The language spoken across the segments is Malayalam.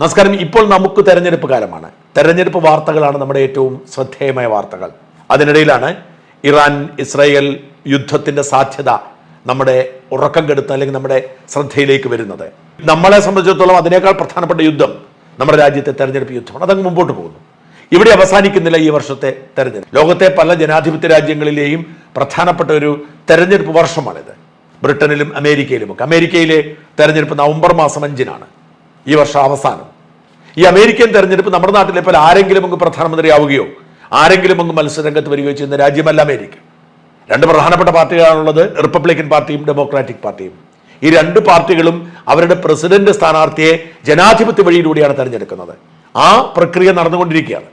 നമസ്കാരം. ഇപ്പോൾ നമുക്ക് തെരഞ്ഞെടുപ്പ് കാലമാണ്. തെരഞ്ഞെടുപ്പ് വാർത്തകളാണ് നമ്മുടെ ഏറ്റവും ശ്രദ്ധേയമായ വാർത്തകൾ. അതിനിടയിലാണ് ഇറാൻ ഇസ്രായേൽ യുദ്ധത്തിന്റെ സാധ്യത നമ്മുടെ ഉറക്കം കെടുത്ത അല്ലെങ്കിൽ നമ്മുടെ ശ്രദ്ധയിലേക്ക് വരുന്നത്. നമ്മളെ സംബന്ധിച്ചിടത്തോളം അതിനേക്കാൾ പ്രധാനപ്പെട്ട യുദ്ധം നമ്മുടെ രാജ്യത്തെ തെരഞ്ഞെടുപ്പ് യുദ്ധമാണ്. അതങ്ങ് മുമ്പോട്ട് പോകുന്നു. ഇവിടെ അവസാനിക്കുന്നില്ല ഈ വർഷത്തെ തെരഞ്ഞെടുപ്പ്. ലോകത്തെ പല ജനാധിപത്യ രാജ്യങ്ങളിലെയും പ്രധാനപ്പെട്ട ഒരു തെരഞ്ഞെടുപ്പ് വർഷമാണിത്. ബ്രിട്ടനിലും അമേരിക്കയിലും ഒക്കെ അമേരിക്കയിലെ തെരഞ്ഞെടുപ്പ് നവംബർ മാസം അഞ്ചിനാണ്. ഈ വർഷം അവസാനം. ഈ അമേരിക്കൻ തെരഞ്ഞെടുപ്പ് നമ്മുടെ നാട്ടിലെ പോലെ ആരെങ്കിലും അങ്ങ് പ്രധാനമന്ത്രിയാവുകയോ ആരെങ്കിലും അങ്ങ് മത്സരരംഗത്ത് വരികയോ ചെയ്യുന്ന രാജ്യമല്ല അമേരിക്ക. രണ്ട് പ്രധാനപ്പെട്ട പാർട്ടികളാണുള്ളത് റിപ്പബ്ലിക്കൻ പാർട്ടിയും ഡെമോക്രാറ്റിക് പാർട്ടിയും. ഈ രണ്ട് പാർട്ടികളും അവരുടെ പ്രസിഡന്റ് സ്ഥാനാർത്ഥിയെ ജനാധിപത്യ വഴിയിലൂടെയാണ് തെരഞ്ഞെടുക്കുന്നത്. ആ പ്രക്രിയ നടന്നുകൊണ്ടിരിക്കുകയാണ്.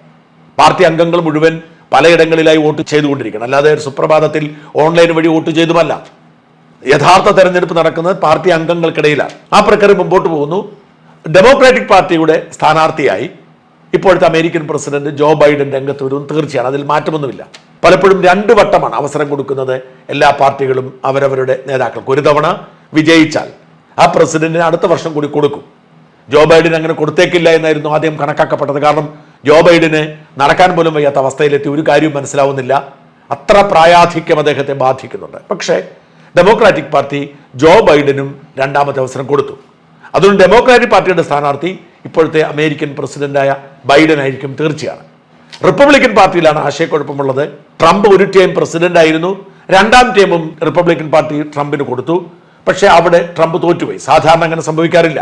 പാർട്ടി അംഗങ്ങൾ മുഴുവൻ പലയിടങ്ങളിലായി വോട്ട് ചെയ്തുകൊണ്ടിരിക്കണം അല്ലാതെ സുപ്രഭാതത്തിൽ ഓൺലൈൻ വഴി വോട്ട് ചെയ്തുമല്ല. യഥാർത്ഥ തെരഞ്ഞെടുപ്പ് നടക്കുന്നത് പാർട്ടി അംഗങ്ങൾക്കിടയിലാണ്. ആ പ്രക്രിയ മുമ്പോട്ട് പോകുന്നു. ഡെമോക്രാറ്റിക് പാർട്ടിയുടെ സ്ഥാനാർത്ഥിയായി ഇപ്പോഴത്തെ അമേരിക്കൻ പ്രസിഡന്റ് ജോ ബൈഡൻ രംഗത്ത് വരും തീർച്ചയാണ്. അതിൽ മാറ്റമൊന്നുമില്ല. പലപ്പോഴും രണ്ട് വട്ടമാണ് അവസരം കൊടുക്കുന്നത് എല്ലാ പാർട്ടികളും അവരവരുടെ നേതാക്കൾക്ക്. ഒരു തവണ വിജയിച്ചാൽ ആ പ്രസിഡന്റിന് അടുത്ത വർഷം കൂടി കൊടുക്കും. ജോ ബൈഡൻ അങ്ങനെ കൊടുത്തേക്കില്ല എന്നായിരുന്നു ആദ്യം കണക്കാക്കപ്പെട്ടത്. കാരണം ജോ ബൈഡന് നടക്കാൻ പോലും വയ്യാത്ത അവസ്ഥയിലെത്തി. ഒരു കാര്യവും മനസ്സിലാവുന്നില്ല. അത്ര പ്രായാധിക്യം അദ്ദേഹത്തെ ബാധിക്കുന്നുണ്ട്. പക്ഷേ ഡെമോക്രാറ്റിക് പാർട്ടി ജോ ബൈഡനും രണ്ടാമത്തെ അവസരം കൊടുത്തു. അതുകൊണ്ട് ഡെമോക്രാറ്റിക് പാർട്ടിയുടെ സ്ഥാനാർത്ഥി ഇപ്പോഴത്തെ അമേരിക്കൻ പ്രസിഡന്റായ ബൈഡൻ ആയിരിക്കും തീർച്ചയാണ്. റിപ്പബ്ലിക്കൻ പാർട്ടിയിലാണ് ആശയക്കുഴപ്പമുള്ളത്. ട്രംപ് ഒരു ടൈം പ്രസിഡന്റ് ആയിരുന്നു. രണ്ടാം ടൈമും റിപ്പബ്ലിക്കൻ പാർട്ടി ട്രംപിന് കൊടുത്തു. പക്ഷേ അവിടെ ട്രംപ് തോറ്റുപോയി. സാധാരണ അങ്ങനെ സംഭവിക്കാറില്ല.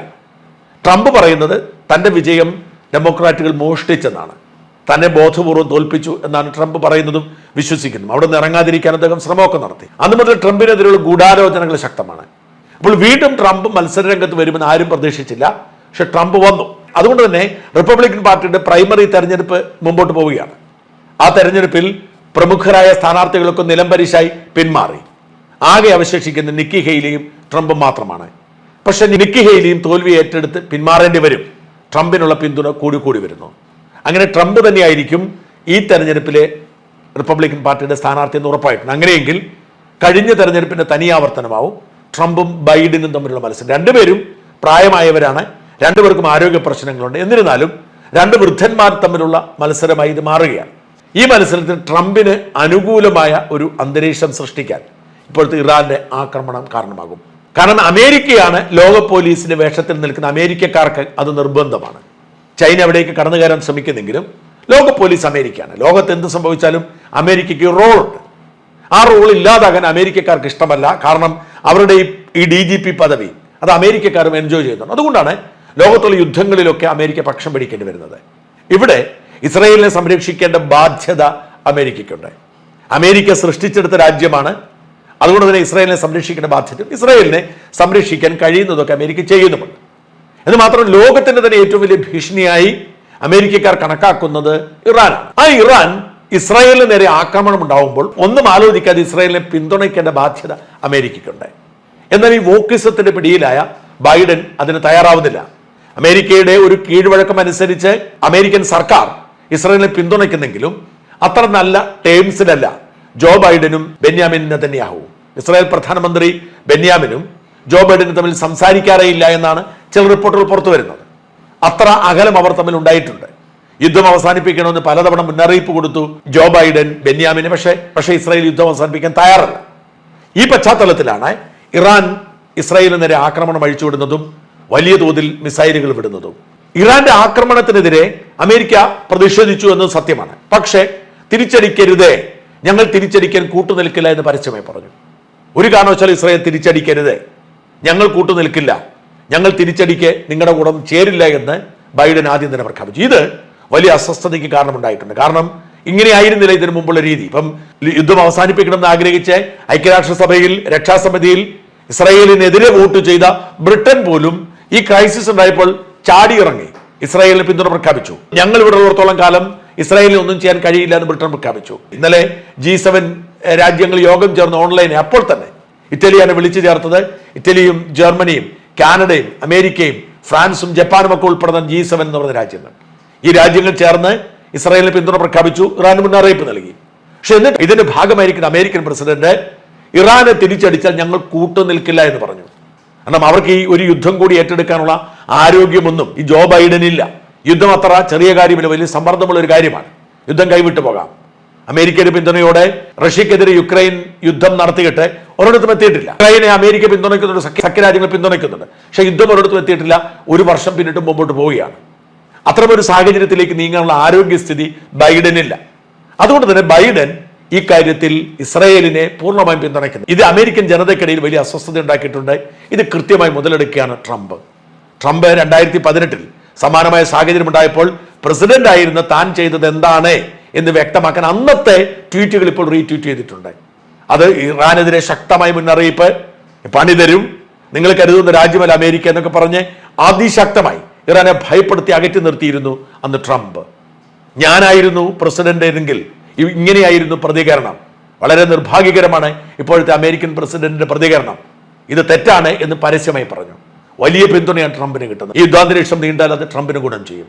ട്രംപ് പറയുന്നത് തന്റെ വിജയം ഡെമോക്രാറ്റുകൾ മോഷ്ടിച്ചെന്നാണ്. തന്നെ ബോധപൂർവം തോൽപ്പിച്ചു എന്നാണ് ട്രംപ് പറയുന്നതും വിശ്വസിക്കുന്നതും അവിടെ നിന്ന് ഇറങ്ങാതിരിക്കാൻ അദ്ദേഹം ശ്രമമൊക്കെ നടത്തി. അന്ന് മുതൽ ട്രംപിനെതിരെയുള്ള ഗൂഢാലോചനകൾ ശക്തമാണ്. അപ്പോൾ വീണ്ടും ട്രംപ് മത്സര രംഗത്ത് വരുമെന്ന് ആരും പ്രതീക്ഷിച്ചില്ല. പക്ഷെ ട്രംപ് വന്നു. അതുകൊണ്ട് തന്നെ റിപ്പബ്ലിക്കൻ പാർട്ടിയുടെ പ്രൈമറി തെരഞ്ഞെടുപ്പ് മുമ്പോട്ട് പോവുകയാണ്. ആ തെരഞ്ഞെടുപ്പിൽ പ്രമുഖരായ സ്ഥാനാർത്ഥികളൊക്കെ നിലംപരിശായി പിന്മാറി. ആകെ അവശേഷിക്കുന്ന നിക്കി ഹെയ്ലിയും ട്രംപും മാത്രമാണ്. പക്ഷെ നിക്കി ഹെയ്ലിയും തോൽവി ഏറ്റെടുത്ത് പിന്മാറേണ്ടി വരും. ട്രംപിനുള്ള പിന്തുണ കൂടി കൂടി വരുന്നു. അങ്ങനെ ട്രംപ് തന്നെയായിരിക്കും ഈ തെരഞ്ഞെടുപ്പിലെ റിപ്പബ്ലിക്കൻ പാർട്ടിയുടെ സ്ഥാനാർത്ഥി എന്ന് ഉറപ്പായിട്ടുണ്ട്. അങ്ങനെയെങ്കിൽ കഴിഞ്ഞ തെരഞ്ഞെടുപ്പിന്റെ തനിയാവർത്തനമാവും. ട്രംപും ബൈഡനും തമ്മിലുള്ള മത്സരം. രണ്ടുപേരും പ്രായമായവരാണ്. രണ്ടുപേർക്കും ആരോഗ്യ പ്രശ്നങ്ങളുണ്ട്. എന്നിരുന്നാലും രണ്ട് വൃദ്ധന്മാർ തമ്മിലുള്ള മത്സരമായി ഇത് മാറുകയാണ്. ഈ മത്സരത്തിൽ ട്രംപിന് അനുകൂലമായ ഒരു അന്തരീക്ഷം സൃഷ്ടിക്കാൻ ഇപ്പോഴത്തെ ഇറാന്റെ ആക്രമണം കാരണമാകും. കാരണം അമേരിക്കയാണ് ലോക പോലീസിന്റെ വേഷത്തിൽ നിൽക്കുന്ന അമേരിക്കക്കാർക്ക് അത് നിർബന്ധമാണ്. ചൈന അവിടേക്ക് കടന്നു കയറാൻ ശ്രമിക്കുന്നെങ്കിലും ലോക പോലീസ് അമേരിക്കയാണ്. ലോകത്ത് എന്ത് സംഭവിച്ചാലും അമേരിക്കയ്ക്ക് റോളുണ്ട്. ആ റോൾ ഇല്ലാതാകാൻ അമേരിക്കക്കാർക്ക് ഇഷ്ടമല്ല. കാരണം അവരുടെ ഈ- ഡി ജി പി പദവി അത് അമേരിക്കക്കാരും എൻജോയ് ചെയ്യുന്നുണ്ട്. അതുകൊണ്ടാണ് ലോകത്തുള്ള യുദ്ധങ്ങളിലൊക്കെ അമേരിക്ക പക്ഷം പിടിക്കേണ്ടി വരുന്നത്. ഇവിടെ ഇസ്രയേലിനെ സംരക്ഷിക്കേണ്ട ബാധ്യത അമേരിക്കയ്ക്കുണ്ട്. അമേരിക്ക സൃഷ്ടിച്ചെടുത്ത രാജ്യമാണ്. അതുകൊണ്ട് തന്നെ ഇസ്രായേലിനെ സംരക്ഷിക്കേണ്ട ബാധ്യത ഇസ്രായേലിനെ സംരക്ഷിക്കാൻ കഴിയുന്നതൊക്കെ അമേരിക്ക ചെയ്യുന്നുമുണ്ട്. എന്ന് മാത്രം ലോകത്തിന്റെ തന്നെ ഏറ്റവും വലിയ ഭീഷണിയായി അമേരിക്കക്കാർ കണക്കാക്കുന്നത് ഇറാനാണ്. ആ ഇറാൻ ഇസ്രായേലിന് നേരെ ആക്രമണം ഉണ്ടാവുമ്പോൾ ഒന്നും ആലോചിക്കാതെ ഇസ്രായേലിനെ പിന്തുണയ്ക്കേണ്ട ബാധ്യത അമേരിക്കയ്ക്കുണ്ട്. എന്നാൽ ഈ വോക്കിസത്തിന്റെ പിടിയിലായ ബൈഡൻ അതിന് തയ്യാറാവുന്നില്ല. അമേരിക്കയുടെ ഒരു കീഴ്വഴക്കം അനുസരിച്ച് അമേരിക്കൻ സർക്കാർ ഇസ്രായേലിനെ പിന്തുണയ്ക്കുന്നെങ്കിലും അത്ര നല്ല ടേംസിലല്ല ജോ ബൈഡനും ബെന്യാമിൻ നെതന്യാഹുവും. ഇസ്രായേൽ പ്രധാനമന്ത്രി ബെന്യാമിനും ജോ ബൈഡനും തമ്മിൽ സംസാരിക്കാറേ ഇല്ല എന്നാണ് ചില റിപ്പോർട്ടുകൾ പുറത്തു വരുന്നത് അത്ര അകലം അവർ തമ്മിൽ ഉണ്ടായിട്ടുണ്ട്. യുദ്ധം അവസാനിപ്പിക്കണമെന്ന് പലതവണ മുന്നറിയിപ്പ് കൊടുത്തു. ജോ ബൈഡൻ ബെന്യാമിന് പക്ഷേ പക്ഷേ ഇസ്രായേൽ യുദ്ധം അവസാനിപ്പിക്കാൻ തയ്യാറല്ല. ഈ പശ്ചാത്തലത്തിലാണ് ഇറാൻ ഇസ്രായേലിന് നേരെ ആക്രമണം അഴിച്ചുവിടുന്നതും വലിയ തോതിൽ മിസൈലുകൾ വിടുന്നതും. ഇറാന്റെ ആക്രമണത്തിനെതിരെ അമേരിക്ക പ്രതിഷേധിച്ചു എന്നത് സത്യമാണ്. പക്ഷേ തിരിച്ചടിക്കരുതേ. ഞങ്ങൾ തിരിച്ചടിക്കാൻ കൂട്ടുനിൽക്കില്ല എന്ന് പരസ്യമായി പറഞ്ഞു. ഒരു കാരണവശാലും ഇസ്രായേൽ തിരിച്ചടിക്കരുത്. ഞങ്ങൾ കൂട്ടുനിൽക്കില്ല. ഞങ്ങൾ തിരിച്ചടിക്ക് നിങ്ങളുടെ കൂടം ചേരില്ല എന്ന് ബൈഡൻ ആദ്യം തന്നെ പ്രഖ്യാപിച്ചു. ഇത് വലിയ അസ്വസ്ഥതയ്ക്ക് കാരണമുണ്ടായിട്ടുണ്ട്. കാരണം ഇങ്ങനെയായിരുന്നില്ല ഇതിനു മുമ്പുള്ള രീതി. ഇപ്പം യുദ്ധം അവസാനിപ്പിക്കണമെന്ന് ആഗ്രഹിച്ച് ഐക്യരാഷ്ട്രസഭയിൽ രക്ഷാസമിതിയിൽ ഇസ്രായേലിനെതിരെ വോട്ട് ചെയ്ത ബ്രിട്ടൻ പോലും ഈ ക്രൈസിസ് ഉണ്ടായപ്പോൾ ചാടിയിറങ്ങി. ഇസ്രായേലിന് പിന്തുണ പ്രഖ്യാപിച്ചു. ഞങ്ങൾ ഇവിടെ ഉള്ളിടത്തോളം കാലം ഇസ്രായേലിന് ഒന്നും ചെയ്യാൻ കഴിയില്ല എന്ന് ബ്രിട്ടൻ പ്രഖ്യാപിച്ചു. ഇന്നലെ ജി സെവൻ രാജ്യങ്ങൾ യോഗം ചേർന്ന് ഓൺലൈൻ അപ്പോൾ തന്നെ ഇറ്റലിയാണ് വിളിച്ചു ചേർത്തത് ഇറ്റലിയും ജർമ്മനിയും കാനഡയും അമേരിക്കയും ഫ്രാൻസും ജപ്പാനും ഒക്കെ ഉൾപ്പെടുന്ന ജി സെവൻ എന്ന് പറയുന്ന രാജ്യങ്ങൾ. ഈ രാജ്യങ്ങൾ ചേർന്ന് ഇസ്രായേലിന് പിന്തുണ പ്രഖ്യാപിച്ചു ഇറാന് മുന്നറിയിപ്പ് നൽകി. പക്ഷെ എന്നിട്ട് ഇതിന്റെ ഭാഗമായിരിക്കുന്ന അമേരിക്കൻ പ്രസിഡന്റ് ഇറാനെ തിരിച്ചടിച്ചാൽ ഞങ്ങൾ കൂട്ടുനിൽക്കില്ല എന്ന് പറഞ്ഞു. കാരണം അവർക്ക് ഈ ഒരു യുദ്ധം കൂടി ഏറ്റെടുക്കാനുള്ള ആരോഗ്യമൊന്നും ഈ ജോ ബൈഡനില്ല യുദ്ധം അത്ര ചെറിയ കാര്യമില്ല വലിയ സമ്മർദ്ദമുള്ള ഒരു കാര്യമാണ്. യുദ്ധം കൈവിട്ടു പോകാം. അമേരിക്കയുടെ പിന്തുണയോടെ റഷ്യക്കെതിരെ യുക്രൈൻ യുദ്ധം നടത്തിയിട്ട് ഒരിടത്തും എത്തിയിട്ടില്ല. യുക്രൈനെ അമേരിക്ക പിന്തുണയ്ക്കുന്നുണ്ട് സഖ്യ സഖ്യരാജ്യങ്ങൾ പിന്തുണയ്ക്കുന്നുണ്ട്. പക്ഷേ യുദ്ധം ഒരിടത്തും എത്തിയിട്ടില്ല. ഒരു വർഷം പിന്നിട്ടും മുമ്പോട്ട് പോവുകയാണ്. അത്തരമൊരു സാഹചര്യത്തിലേക്ക് നീങ്ങാനുള്ള ആരോഗ്യസ്ഥിതി ബൈഡനില്ല. അതുകൊണ്ട് തന്നെ ബൈഡൻ ഈ കാര്യത്തിൽ ഇസ്രായേലിനെ പൂർണമായും പിന്തുണയ്ക്കുന്നു. ഇത് അമേരിക്കൻ ജനതയ്ക്കിടയിൽ വലിയ അസ്വസ്ഥത ഉണ്ടാക്കിയിട്ടുണ്ട്. ഇത് കൃത്യമായി മുതലെടുക്കുകയാണ് ട്രംപ്. ട്രംപ് രണ്ടായിരത്തി പതിനെട്ടിൽ സമാനമായ സാഹചര്യം ഉണ്ടായപ്പോൾ പ്രസിഡന്റ് ആയിരുന്ന താൻ ചെയ്തത് എന്താണ് എന്ന് വ്യക്തമാക്കാൻ അന്നത്തെ ട്വീറ്റുകൾ ഇപ്പോൾ റീട്വീറ്റ് ചെയ്തിട്ടുണ്ട്. അത് ഇറാനെതിരെ ശക്തമായ മുന്നറിയിപ്പ് പണിതരും നിങ്ങൾ കരുതുന്ന രാജ്യമല്ല അമേരിക്ക എന്നൊക്കെ പറഞ്ഞ് അതിശക്തമായി ഇറാനെ ഭയപ്പെടുത്തി അകറ്റി നിർത്തിയിരുന്നു അന്ന് ട്രംപ്. ഞാനായിരുന്നു പ്രസിഡന്റ് എങ്കിൽ ഇങ്ങനെയായിരുന്നു പ്രതികരണം. വളരെ നിർഭാഗ്യകരമാണ് ഇപ്പോഴത്തെ അമേരിക്കൻ പ്രസിഡന്റിന്റെ പ്രതികരണം. ഇത് തെറ്റാണ് എന്ന് പരസ്യമായി പറഞ്ഞു. വലിയ പിന്തുണയാണ് ട്രംപിന് കിട്ടുന്നത്. ഈ യുദ്ധാന്തരീക്ഷം നീണ്ടാൽ അത് ട്രംപിന് ഗുണം ചെയ്യും.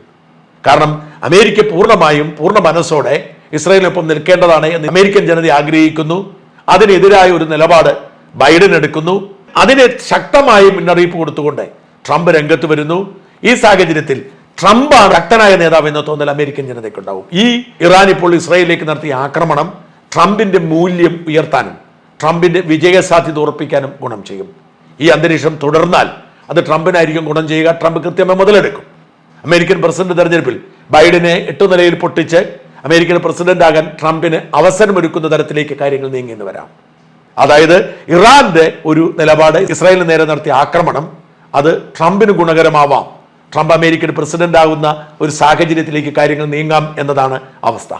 കാരണം അമേരിക്ക പൂർണമായും പൂർണ മനസ്സോടെ ഇസ്രായേലിനൊപ്പം നിൽക്കേണ്ടതാണ് എന്ന് അമേരിക്കൻ ജനത ആഗ്രഹിക്കുന്നു. അതിനെതിരായ ഒരു നിലപാട് ബൈഡൻ എടുക്കുന്നു. അതിനെ ശക്തമായി മുന്നറിയിപ്പ് കൊടുത്തുകൊണ്ട് ട്രംപ് രംഗത്ത് വരുന്നു. ഈ സാഹചര്യത്തിൽ ട്രംപാണ് ശക്തനായ നേതാവ് എന്ന തോന്നൽ അമേരിക്കൻ ജനതയ്ക്കുണ്ടാവും. ഈ ഇറാൻ ഇപ്പോൾ ഇസ്രായേലിലേക്ക് നടത്തിയ ആക്രമണം ട്രംപിന്റെ മൂല്യം ഉയർത്താനും ട്രംപിന്റെ വിജയസാധ്യത ഉറപ്പിക്കാനും ഗുണം ചെയ്യും. ഈ അന്തരീക്ഷം തുടർന്നാൽ അത് ട്രംപിനായിരിക്കും ഗുണം ചെയ്യുക ട്രംപ് കൃത്യമായി മുതലെടുക്കും. അമേരിക്കൻ പ്രസിഡന്റ് തെരഞ്ഞെടുപ്പിൽ ബൈഡനെ എട്ടു നിലയിൽ പൊട്ടിച്ച് അമേരിക്കൻ പ്രസിഡന്റ് ആകാൻ ട്രംപിന് അവസരമൊരുക്കുന്ന തരത്തിലേക്ക് കാര്യങ്ങൾ നീങ്ങിയെന്ന് വരാം. അതായത് ഇറാന്റെ ഒരു നിലപാട് ഇസ്രായേലിന് നേരെ നടത്തിയ ആക്രമണം അത് ട്രംപിന് ഗുണകരമാവാം ട്രംപ് അമേരിക്കൻ പ്രസിഡന്റ് ആകുന്ന ഒരു സാഹചര്യത്തിലേക്ക് കാര്യങ്ങൾ നീങ്ങാം എന്നതാണ് അവസ്ഥ.